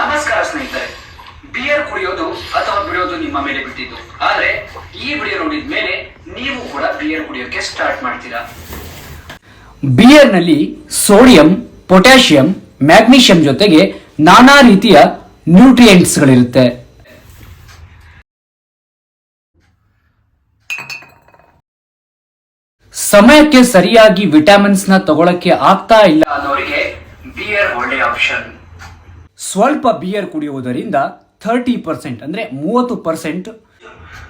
ನಮಸ್ಕಾರ ಸ್ನೇಹಿತರೆ. ಬಿಯರ್ ಕುಡಿಯೋದು ಅಥವಾ ಬಿಡೋದು ನಿಮ್ಮ ಮೇಲೆ ಬಿಟ್ಟಿದ್ದು. ಆದ್ರೆ ಈ ವಿಡಿಯೋ ನೋಡಿದ ಮೇಲೆ ನೀವು ಕೂಡ ಬಿಯರ್ ಕುಡಿಯೋಕೆ ಸ್ಟಾರ್ಟ್ ಮಾಡ್ತೀರಾ? ಬಿಯರ್ನಲ್ಲಿ ಸೋಡಿಯಂ ಪೊಟ್ಯಾಷಿಯಂ ಮ್ಯಾಗ್ನೀಷಿಯಂ ಜೊತೆಗೆ ನಾನಾ ರೀತಿಯ ನ್ಯೂಟ್ರಿಯೆಂಟ್ಸ್ಗಳಿರುತ್ತೆ ಸಮಯಕ್ಕೆ ಸರಿಯಾಗಿ ವಿಟಮಿನ್ಸ್ನ ತಗೊಳಕ್ಕೆ ಆಗ್ತಾ ಇಲ್ಲ. ಅನ್ನೋರಿಗೆ ಬಿಯರ್ ಒಳ್ಳೆ ಆಪ್ಷನ್ ಸ್ವಲ್ಪ ಬಿಯರ್ ಕುಡಿಯುವುದರಿಂದ ಥರ್ಟಿ ಪರ್ಸೆಂಟ್ ಅಂದ್ರೆ ಮೂವತ್ತು ಪರ್ಸೆಂಟ್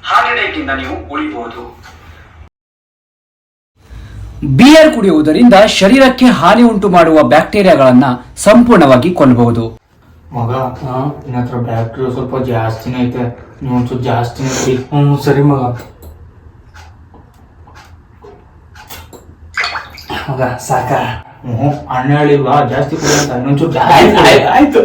ಹಾಲಿಡೇಗಿಂತ ನೀವು ಉಳಿಬಹುದು. ಬಿಯರ್ ಕುಡಿಯುವುದರಿಂದ ಶರೀರಕ್ಕೆ ಹಾನಿ ಉಂಟು ಮಾಡುವ ಬ್ಯಾಕ್ಟೀರಿಯಾಗಳನ್ನ ಸಂಪೂರ್ಣವಾಗಿ ಕೊಲ್ಲಬಹುದು. ಮಗ ನಿನ್ನ ಹತ್ರ ಬ್ಯಾಟ್ರಿ ಸ್ವಲ್ಪ ಜಾಸ್ತಿನೇ ಐತೆ. ನೀವು ಜಾಸ್ತಿ ಜಾಸ್ತಿನೇ ಕುಡಿ. ಹ್ಞೂ ಸರಿ ಮಗ. ಮಗ ಸಾಕ? ಹ್ಞೂ ಹಣ್ಣು ಹೇಳಿಲ್ವಾ? ಜಾಸ್ತಿ ಕುಡಿಯಂತ ಇನ್ನೊಂಚೂರು ಜಾಸ್ತಿ ಆಯ್ತು.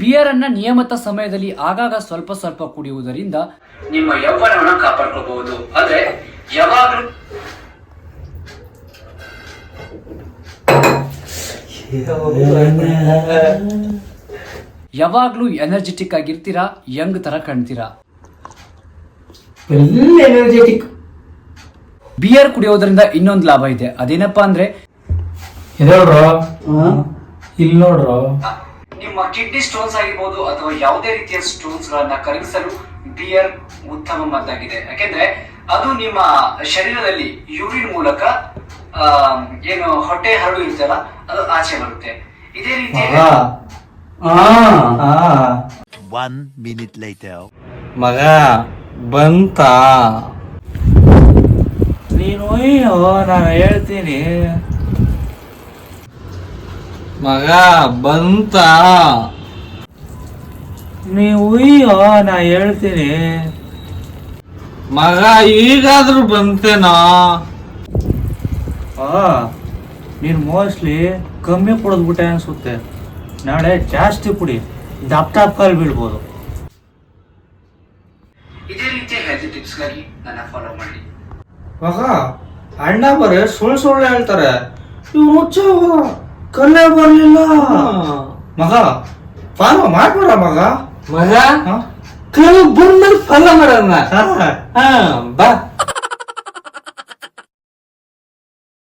ಬಿಯರ್ ಅನ್ನ ನಿಯಮಿತ ಸಮಯದಲ್ಲಿ ಆಗಾಗ ಸ್ವಲ್ಪ ಸ್ವಲ್ಪ ಕುಡಿಯುವುದರಿಂದ ನಿಮ್ಮ ಯೌವನವನ್ನು ಕಾಪಾಡ್ಕೋಬಹುದು. ಆದ್ರೆ ಯಾವಾಗಲೂ ಯಾವಾಗ್ಲೂ ಎನರ್ಜೆಟಿಕ್ ಆಗಿರ್ತೀರಾ ಯಂಗ್ ತರ ಕಾಣ್ತೀರಾ? ಫುಲ್ ಎನರ್ಜೆಟಿಕ್ ಬಿಯರ್ ಕುಡಿಯೋದ್ರಿಂದ ಇನ್ನೊಂದು ಲಾಭ ಇದೆ. ಅದೇನಪ್ಪಾ ಅಂದ್ರೆ ಇಲ್ಲಿ ನೋಡ್ರೋ? ನಿಮ್ಮ ಕಿಡ್ನಿ ಸ್ಟೋನ್ಸ್ ಆಗಿರ್ಬೋದು ಅಥವಾ ಯಾವುದೇ ರೀತಿಯ ಸ್ಟೋನ್ಸ್ ಗಳನ್ನ ಕರಗಿಸಲು ಬಿಯರ್ ಉತ್ತಮ ಮದ್ದಾಗಿದೆ. ಯಾಕೆಂದ್ರೆ ಅದು ನಿಮ್ಮ ಶರೀರದಲ್ಲಿ ಯೂರಿನ್ ಮೂಲಕ ಆ, ಏನು ಹೊಟ್ಟೆ ಹರಡು ಇರ್ತಲ್ಲ ಅದು ಆಚೆ ಬರುತ್ತೆ. ಇದೇ ರೀತಿ ಮಗ ಆ. ಲೈಟರ್ One minute ಮಗ ಬಂತ? ನೀನು ಅಯ್ಯೋ ನಾನು ಹೇಳ್ತೀನಿ. ಮಗ ಬಂತ. ನೀವು ಉಯ್ಯೋ ನಾ ಹೇಳ್ತೀನಿ. ಮಗ ಈಗಾದ್ರೂ ಬಂತೇನೋ? ನೀನು ಮೋಸ್ಟ್ಲಿ ಕಮ್ಮಿ ಕುಡಿದ್ಬಿಟ್ಟೆ ಅನ್ಸುತ್ತೆ. ನಾಳೆ ಜಾಸ್ತಿ ಕುಡಿ. ದಪ್ಪ ದಪ್ಪ ಕಾಲು ಬೀಳ್ಬೋದು. ಇದೇ ರೀತಿಯ ಹೆಲ್ತ್ ಟಿಪ್ಸ್ಗಾಗಿ ನನ್ನ ಫಾಲೋ ಮಾಡಿ. ಮಗ ಅಣ್ಣ ಬರೇ ಸುಳ್ಳು ಸುಳ್ಳು ಹೇಳ್ತಾರೆ. ಇವ್ರು ಹುಚ್ಚ. ಮಗ ಕಲ್ಲೇ ಬರ್ಲಿಲ್ಲ ಮಗ ಫಾಲೋ ಮಾಡ್ಬೇಡ ಮಗ ಮಗ ಕಲ್ಲು ಬಂದ್ಮೇಲೆ ಫಾಲೋ ಮಾಡೋಣ ಹಾ ಬಾ